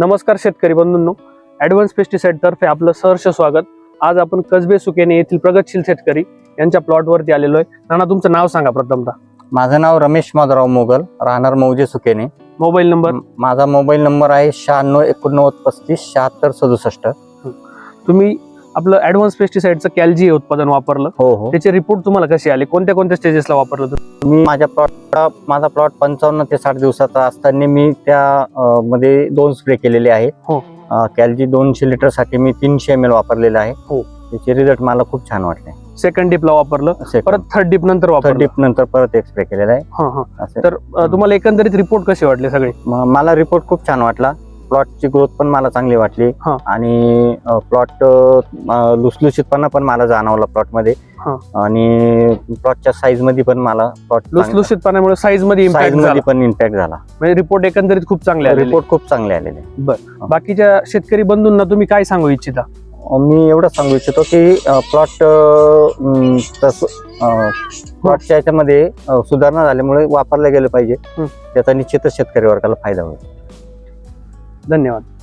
नमस्कार शेतकरी बंधूंनो. Advance pesticide तर्फे आपलं सहर्ष स्वागत. आज आपण कसबे सुकेने येथील प्रगतशील शेतकरी यांच्या प्लॉटवरती आलेलो आहे. नाना तुमचं नाव सांगा प्रथमतः. माझं नाव रमेश माधवराव मोगल राहणार मौजे सुकेने. Mobile number? माझा मोबाईल नंबर आहे शहाण्णव एकोणनव्वद पस्तीस शहात्तर सदुसष्ट. तुम्ही आपलं ॲडव्हान्स पेस्टिसाइडचं कॅल्जी हे उत्पादन वापरलं. हो हो. त्याचे रिपोर्ट तुम्हाला कसे आले? कोणत्या कोणत्या स्टेजेसला वापरलं तुम्ही? मी माझ्या प्लॉट माझा प्लॉट पंचावन्न ते साठ दिवसाचा असताना मी त्या अ, मध्ये दोन स्प्रे केलेले आहे. हो. अ, कॅलजी दोनशे लिटरसाठी मी तीनशे एम एल वापरलेलं आहे. हो. त्याचे रिझल्ट मला खूप छान वाटले. सेकंड डिपला वापरलं. परत थर्ड डिप नंतर वापरलं. डीप नंतर परत एक स्प्रे केलेला आहे. हा हा. असे. तर अ, तुम्हाला एकंदरीत रिपोर्ट कसे वाटले सगळे? म- मला रिपोर्ट खूप छान वाटला. प्लॉटची ग्रोथ पण मला चांगली वाटली. हा. आणि प्लॉट लुसलुशीतपणा पण मला जाणवला प्लॉटमध्ये हा. आणि प्लॉटच्या साईजमध्ये पण मला प्लॉट लुसलुशीतपणामुळे साईजमध्ये साईज इम्पॅक्टमध्ये झाला पण इम्पॅक्ट झाला. म्हणजे रिपोर्ट एकंदरीत खूप चांगले आले रिपोर्ट खूप चांगले आलेले. बाकीच्या शेतकरी बंधूंना तुम्ही काय सांगू इच्छिता? मी एवढं सांगू इच्छितो की प्लॉट तस प्लॉटच्या याच्यामध्ये अ, सुधारणा झाल्यामुळे वापरलं गेलं पाहिजे. हं. त्याचा निश्चितच शेतकरी वर्गाला फायदा होईल. धन्यवाद.